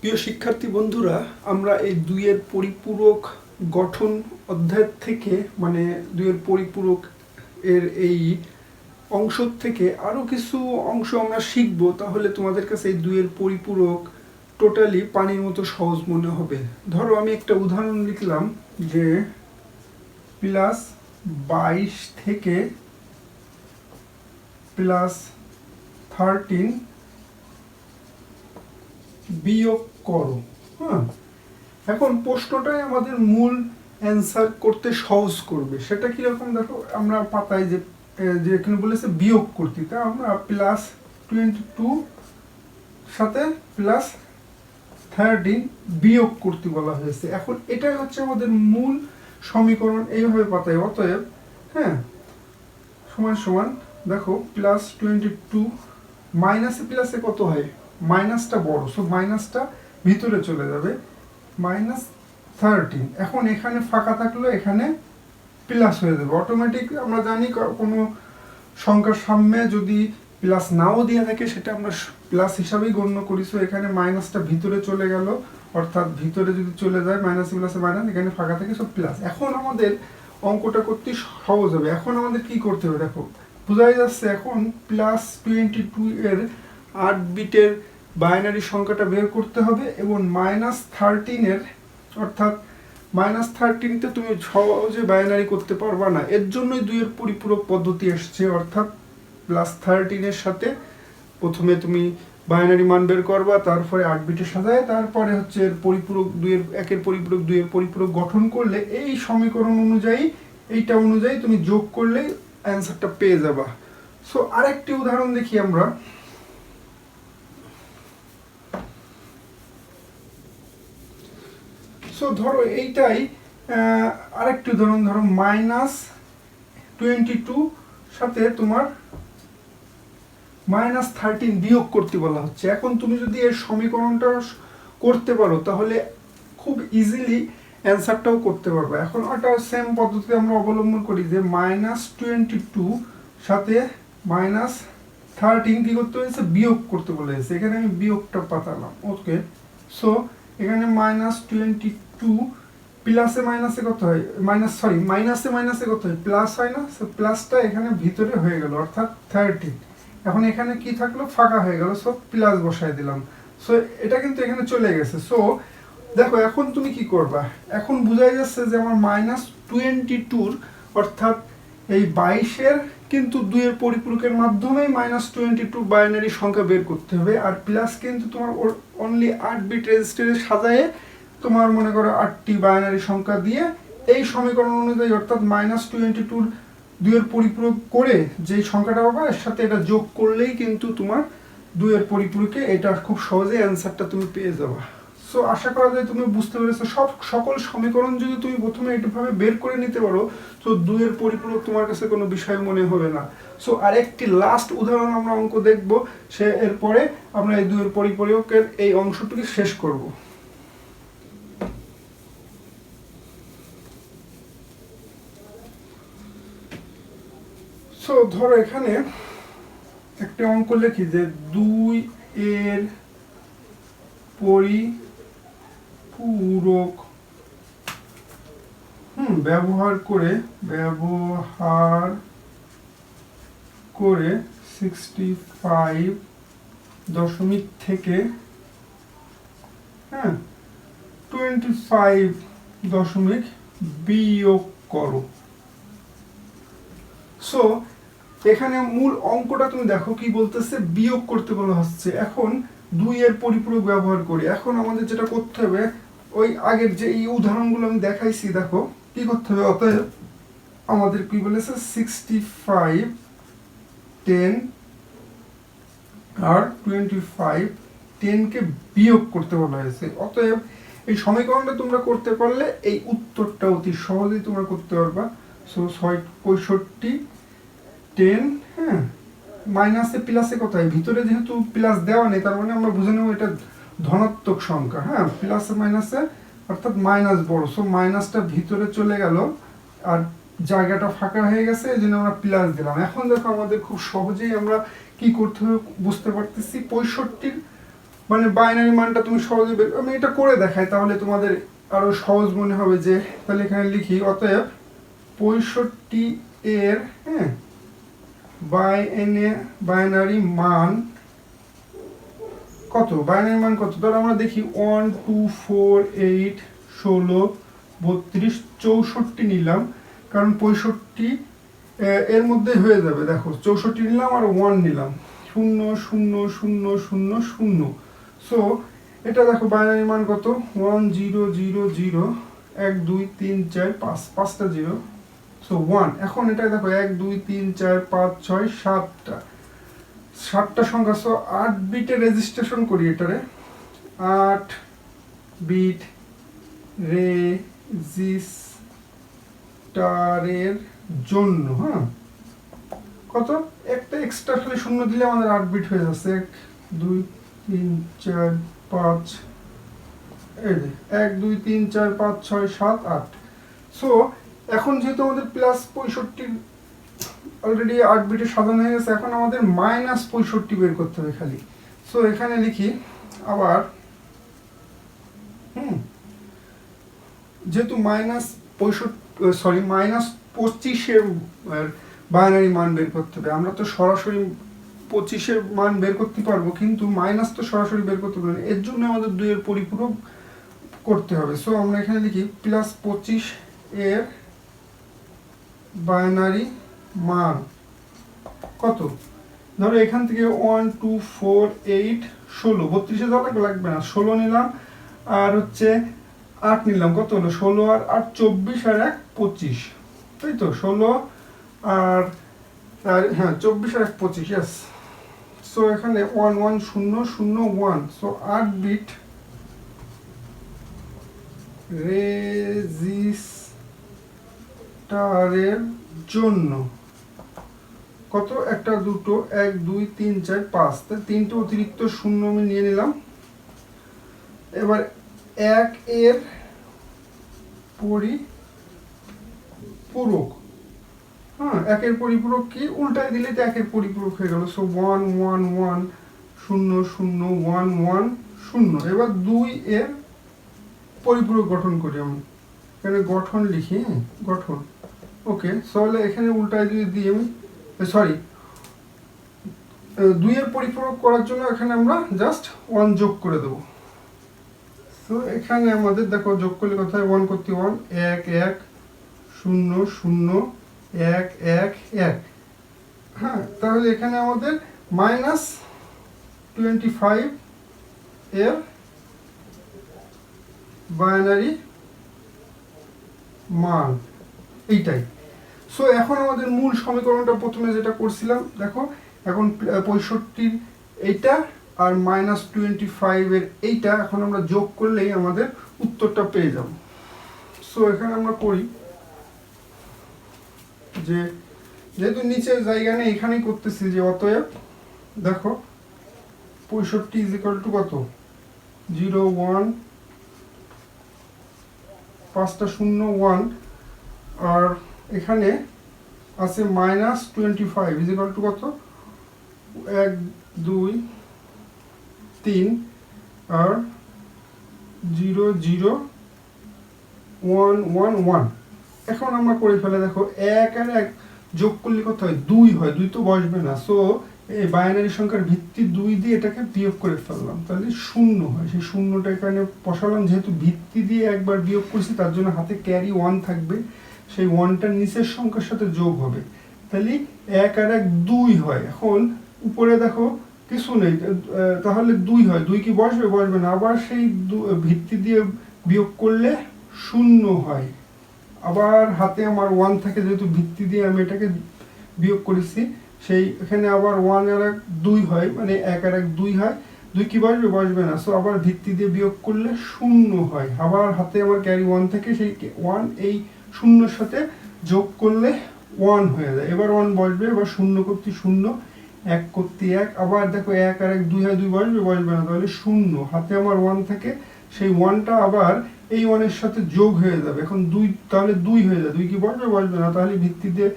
প্রিয় শিক্ষার্থী বন্ধুরা, আমরা এই দুইয়ের পরিপূরক গঠন অধ্যায় থেকে মানে দুইয়ের পরিপূরক এর এই অংশ থেকে আরও কিছু অংশ আমরা শিখব, তাহলে তোমাদের কাছে এই দুইয়ের পরিপূরক টোটালি পানির মতো সহজ মনে হবে। ধরো আমি একটা উদাহরণ লিখলাম যে প্লাস বাইশ থেকে প্লাস থার্টিন বিয়োগ করো হ্যাঁ এখন প্রশ্নটাই আমাদের মূল অ্যান্সার করতে সহজ করবে। সেটা কীরকম? দেখো আমরা পাতায় যে এ, যে এখানে বলেছে বিয়োগ করতে তা আমরা প্লাস টোয়েন্টি টু সাথে প্লাস থার্টিন বিয়োগ করতে বলা হয়েছে। এখন এটাই হচ্ছে আমাদের মূল সমীকরণ এইভাবে পাতায় অতএব হ্যাঁ সমান সমান দেখো প্লাস টোয়েন্টি টু মাইনাসে প্লাসে কত হয়? মাইনাসটা বড় সো মাইনাসটা ভিতরে চলে যাবে, মাইনাস থার্টিন এখন এখানে ফাঁকা থাকল এখানে প্লাস হয়ে যাবে। অটোমেটিক আমরা জানি কোনো সংখ্যার সামনে যদি প্লাস নাও দেওয়া থাকে, সেটা আমরা প্লাস হিসাবেই গণ্য করি। সো এখানে মাইনাসটা ভিতরে চলে গেল, অর্থাৎ ভিতরে যদি চলে যায় মাইনাস প্লাসে মাইনাস এখানে ফাঁকা থাকে সব প্লাস এখন আমাদের অঙ্কটা করতে সহজ হবে। এখন আমাদের কি করতে হবে? দেখো, বোঝাই যাচ্ছে এখন প্লাস টোয়েন্টি টু এর আট বিটের বাইনারি সংখ্যাটা বের করতে হবে এবং মাইনাস থার্টিনের অর্থাৎ মাইনাস থার্টিনতে তুমি সহজে বাইনারি করতে পারবা না। এর জন্যই দুইয়ের পরিপূরক পদ্ধতি এসছে, অর্থাৎ প্লাস থার্টিনের সাথে প্রথমে তুমি বাইনারি মান বের করবা, তারপরে আট বিটে সাজায় তারপরে হচ্ছে এর পরিপূরক দুইয়ের, একের পরিপূরক, দুইয়ের পরিপূরক গঠন করলে এই সমীকরণ অনুযায়ী, এইটা অনুযায়ী তুমি যোগ করলেই অ্যান্সারটা পেয়ে যাবা। সো আরেকটি উদাহরণ দেখি আমরা। সো ধরো এইটাই আরেকটি উদাহরণ ধরো মাইনাস টোয়েন্টি টু সাথে তোমার মাইনাস থার্টিন বিয়োগ করতে বলা হচ্ছে। এখন তুমি যদি এর সমীকরণটা করতে পারো, তাহলে খুব ইজিলি অ্যান্সারটাও করতে পারবে। এখন ওটা সেম পদ্ধতি আমরা অবলম্বন করি যে মাইনাস টোয়েন্টি টু সাথে মাইনাস থার্টিন কী করতে হয়েছে? বিয়োগ করতে বলে হয়েছে। এখানে আমি বিয়োগটা পাতালাম। ওকে সো এখানে মাইনাস টোয়েন্টি টু প্লাসে মাইনাসে কত হয়? মাইনাস সরি মাইনাসে মাইনাসে কত হয়? প্লাস হয় না? সো প্লাসটা এখানে ভিতরে হয়ে গেল, অর্থাৎ থার্টিন এখন এখানে কি থাকল? ফাঁকা হয়ে গেল সো প্লাস বসায় দিলাম। সো এটা কিন্তু এখানে চলে গেছে। সো দেখো, এখন তুমি কি করবা? এখন বোঝাই যাচ্ছে যে আমার মাইনাস টোয়েন্টি টুর অর্থাৎ এই বাইশের কিন্তু দুইয়ের পরিপূরকের মাধ্যমেই মাইনাস টোয়েন্টি টু বাইনারি সংখ্যা বের করতে হবে। আর প্লাস কিন্তু তোমার অনলি আট বিট রেজিস্টারে সাজায়ে তোমার মনে করো আটটি বাইনারি সংখ্যা দিয়ে এই সমীকরণ অনুযায়ী অর্থাৎ মাইনাস টোয়েন্টি টুর দুইয়ের পরিপূরক করে যেই সংখ্যাটা পাবা, এর সাথে এটা যোগ করলেই কিন্তু তোমার দুইয়ের পরিপূরকে এটা খুব সহজে অ্যান্সারটা তুমি পেয়ে যাবা। সো আশা করা যায় তুমি বুঝতে পেরেছ, সব, সকল সমীকরণ যদি তুমি প্রথমে এইভাবে বের করে নিতে পারো, তো দুইয়ের পরিপূরক তোমার কাছে কোনো বিষয় মনে হবে না। সো আরেকটি লাস্ট উদাহরণ আমরা অঙ্ক দেখব, সে এরপরে আমরা এই দুইয়ের পরিপূরকের এই অংশটুকু শেষ করব। সো ধরো এখানে একটা অঙ্ক লিখি যে দুই এর পরিপূরক হুম, ব্যবহার করে ব্যবহার করে সিক্সটি ফাইভ দশমিক থেকে হ্যাঁ টোয়েন্টি ফাইভ দশমিক বিয়োগ করো। সো এখানে মূল অঙ্কটা তুমি দেখো কি বলতেছে, বিয়োগ করতে বলা হচ্ছে। এখন দুই এর পরিপূরক ব্যবহার করি। এখন আমাদের যেটা করতে হবে ওই আগের যে এই উদাহরণগুলো আমি দেখাইছি, দেখো, কি করতে হবে? অতএব আমাদের কি বলেছে? সিক্সটি ফাইভ টেন আর টোয়েন্টি ফাইভ টেনকে বিয়োগ করতে বলা হয়েছে। অতএব এই সমীকরণটা তোমরা করতে পারলে এই উত্তরটা অতি সহজেই তোমরা করতে পারবা। সো ছয়, পঁয়ষট্টি টেন হ্যাঁ মাইনাসে প্লাসে কোথায় ভিতরে যেহেতু প্লাস দেওয়া নেই, তার মানে আমরা বুঝে নেব এটা ধনাত্মক সংখ্যা হ্যাঁ প্লাসে মাইনাসে অর্থাৎ মাইনাস বড়। সো মাইনাসটা ভিতরে চলে গেল আর জায়গাটা ফাঁকা হয়ে গেছে, এই জন্য আমরা প্লাস দিলাম। এখন দেখো আমাদের খুব সহজেই আমরা কি করতে হবে বুঝতে পারতেছি। পঁয়ষট্টির মানে বাইনারি মানটা তুমি সহজে বের, আমি এটা করে দেখাই, তাহলে তোমাদের আরও সহজ মনে হবে যে, তাহলে এখানে লিখি, অতএব পঁয়ষট্টি এর হ্যাঁ বাইনারি মান কত? বাইনারি মান কত? ধর আমরা দেখি ওয়ান টু ফোর এইট ষোলো, বত্রিশ, চৌষট্টি নিলাম। কারণ পঁয়ষট্টি এর মধ্যে হয়ে যাবে। দেখো, চৌষট্টি নিলাম আর ওয়ান নিলাম। শূন্য শূন্য শূন্য শূন্য শূন্য। সো এটা দেখো বাইনারি মান কত? ওয়ান জিরো জিরো জিরো এক, দুই, তিন, চার, পাঁচ, পাঁচটা জিরো সো ওয়ান এখন এটা দেখো, এক, দুই, তিন, চার, পাঁচ, ছয়, সাতটা। সাতটা সংখ্যা সো আট বিটে রেজিস্ট্রেশন করি এটারে। আট বিট রেজিস্টারের জন্য হ্যাঁ? কত? একটা এক্সট্রা খালি শূন্য দিলে আমাদের আট বিট হয়ে যাচ্ছে। এক, দুই, তিন, চার, পাঁচ, এই এক, দুই, তিন, চার, পাঁচ, ছয়, সাত, আট। সো এখন যেহেতু আমাদের প্লাস পঁয়ষট্টির অলরেডি আট বিটে সাজানো হয়ে গেছে, এখন আমাদের মাইনাস পঁয়ষট্টি বের করতে হবে খালি। সো এখানে লিখি, আবার, হুম, যেহেতু মাইনাস পঁয়ষট্টি সরি মাইনাস পঁচিশের বাইনারি মান বের করতে হবে। আমরা তো সরাসরি পঁচিশের মান বের করতে পারব, কিন্তু মাইনাস তো সরাসরি বের করতে পারব। এর জন্য আমাদের দুইয়ের পরিপূরক করতে হবে। সো আমরা এখানে লিখি প্লাস পঁচিশ এর বাইনারি মান কত? ধরো এখান থেকে ওয়ান টু ফোর এইট ষোলো। বত্রিশে যাওয়া লাগবে না। ষোলো নিলাম, আর হচ্ছে আট নিলাম। কত হলো? ষোলো আর আট, চব্বিশ আর এক, পঁচিশ। তাই তো ষোলো আর আর হ্যাঁ চব্বিশ আর এক, পঁচিশ ইয়াস সো এখানে ওয়ান ওয়ান শূন্য শূন্য ওয়ান সো আট বিট রেজিস্টারের জন্য। কত? একটা, দুটো, এক, দুই, তিন, চার, পাঁচ। তিনটে অতিরিক্ত শূন্য আমি নিয়ে নিলাম। এবার এক এর পরিপূরক। হ্যাঁ একের পরিপূরক কি? উল্টায় দিলে তো একের পরিপূরক হয়ে গেল। সো ওয়ান ওয়ান ওয়ান শূন্য শূন্য ওয়ান ওয়ান শূন্য। এবার দুই এর পরিপূরক গঠন করি আমি। এখানে গঠন লিখি হ্যাঁ গঠন। ওকে তাহলে এখানে উল্টায় যদি দিই আমি। সরি দুইয়ের পরিপূরক করার জন্য এখানে আমরা জাস্ট ওয়ান যোগ করে দেবো। তো এখানে আমাদের দেখো যোগ করলে কোথায় ওয়ান করতে ওয়ান এক এক, শূন্য শূন্য, এক এক এক। হ্যাঁ তাহলে এখানে আমাদের মাইনাস টোয়েন্টি ফাইভ এর বাইনারি মান, এইটাই। সো এখন আমাদের মূল সমীকরণটা প্রথমে যেটা করছিলাম, দেখো, এখন পঁয়ষট্টির এইটা আর মাইনাস টোয়েন্টি ফাইভের এইটা, এখন আমরা যোগ করলেই আমাদের উত্তরটা পেয়ে যাব। সো এখানে আমরা করি যে, যেহেতু নিচের জায়গা নেই, এখানেই করতেছি যে, অতএব, দেখো, পঁয়ষট্টি ইজ ইকাল টু কত? জিরো ওয়ান পাঁচটা শূন্য ওয়ান আর এখানে আছে minus twenty five is equal to কত? এক, দুই, তিন, আর zero zero one one one এখন আমরা করে ফেলে দেখো, এক আর এক যোগ করলে কত হয়? দুই হয়, দুই তো বসবে না। সো এই বাইনারি সংখ্যার ভিত্তি দুই দিয়ে এটাকে বিয়োগ করে ফেললাম। তাহলে শূন্য হয়। সেই শূন্যটা এখানে বসালাম, যেহেতু ভিত্তি দিয়ে একবার বিয়োগ করছি, তার জন্য হাতে ক্যারি ওয়ান থাকবে। সেই ওয়ানটার নিচের সংখ্যার সাথে যোগ হবে। তাহলে এক আর এক দুই হয়। এখন উপরে দেখো কিছু নেই তাহলে দুই হয়। দুই কি বসবে? বসবে না। আবার সেই ভিত্তি দিয়ে বিয়োগ করলে শূন্য হয়। আবার হাতে আমার ওয়ান থাকে, যেহেতু ভিত্তি দিয়ে আমি এটাকে বিয়োগ করেছি, সেই এখানে আবার ওয়ান আর এক দুই হয় মানে এক আর এক দুই হয়। দুই কি বসবে? বসবে না। সো আবার ভিত্তি দিয়ে বিয়োগ করলে শূন্য হয়। আবার হাতে আমার ক্যারি ওয়ান থাকে, সেই ওয়ান এই শূন্যর সাথে যোগ করলে ওয়ান হয়ে যায়। এবার ওয়ান বসবে, এবার শূন্য করতে শূন্য, এক করতে এক। আবার দেখো এক আর এক দুই হয়, দুই বসবে বসবে না। তাহলে শূন্য। হাতে আমার ওয়ান থাকে, সেই ওয়ানটা আবার এই ওয়ানের সাথে যোগ হয়ে যাবে। এখন দুই, তাহলে দুই হয়ে যায়। দুই কি বসবে বসবে না। তাহলে ভিত্তিতে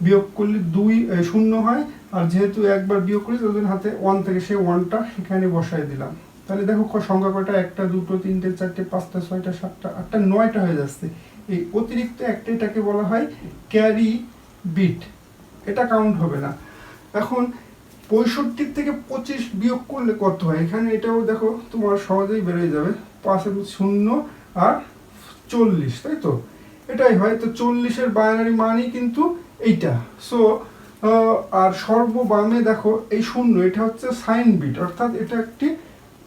বিয়োগ করলে দুই শূন্য হয়। আর যেহেতু একবার বিয়োগ করি তাদের হাতে ওয়ান থেকে সেই ওয়ানটা সেখানে বসাই দিলাম। তাহলে দেখো সংখ্যা কয়টা? একটা, দুটো, তিনটে, চারটে, পাঁচটা, ছয়টা, সাতটা, আটটা, নয়টা হয়ে যাচ্ছে। এই অতিরিক্ত একটা এটাকে বলা হয় ক্যারি বিট। এটা কাউন্ট হবে না। এখন পঁয়ষট্টির থেকে পঁচিশ বিয়োগ করলে কত হয়? এখানে এটাও দেখো, তোমার সহজেই বেরোয় যাবে। পাঁচ শূন্য আর চল্লিশ, তাই তো? এটাই হয়। তো চল্লিশের বাইনারি মানই কিন্তু এইটা। সো আর সর্ববামে দেখো, এই শূন্য, এটা হচ্ছে সাইন বিট। অর্থাৎ এটা একটি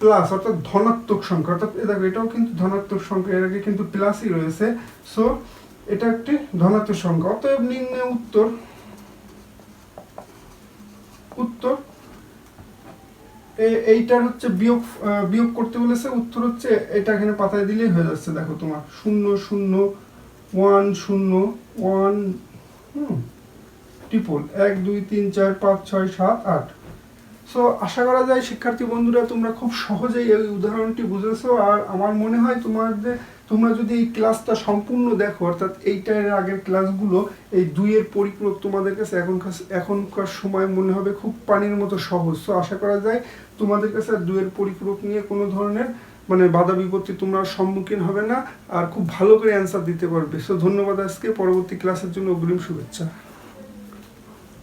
প্লাস অর্থাৎ ধনাত্মক সংখ্যা, অর্থাৎ দেখো, এটাও কিন্তু ধনাত্মক সংখ্যা, এর আগে কিন্তু প্লাসই রয়েছে। সো এটা একটি ধনাত্মক সংখ্যা। অতএব নিম্নে উত্তর উত্তর এইটার হচ্ছে বিয়োগ বিয়োগ করতে বলেছে। উত্তর হচ্ছে, এটা এখানে পাতায় দিলেই হয়ে যাচ্ছে, দেখো তোমার। শূন্য শূন্য ওয়ান শূন্য ওয়ান হুম ট্রিপল এক, দুই, তিন, চার, পাঁচ, ছয়, সাত, আট। সো আশা করা যায় শিক্ষার্থী বন্ধুরা, তোমরা খুব সহজেই এই উদাহরণটি বুঝেছ। আর আমার মনে হয় তোমাদের, তোমরা যদি এই ক্লাসটা সম্পূর্ণ দেখো, অর্থাৎ এইটার আগের ক্লাসগুলো, এই দুইয়ের পরিপূরক তোমাদের কাছে এখনকার এখনকার সময় মনে হবে খুব পানির মতো সহজ। সো আশা করা যায় তোমাদের কাছে আর দুইয়ের পরিপূরক নিয়ে কোনো ধরনের মানে বাধা বিপত্তি তোমরা সম্মুখীন হবে না, আর খুব ভালো করে অ্যান্সার দিতে পারবে। সো ধন্যবাদ আজকে। পরবর্তী ক্লাসের জন্য অগ্রিম শুভেচ্ছা।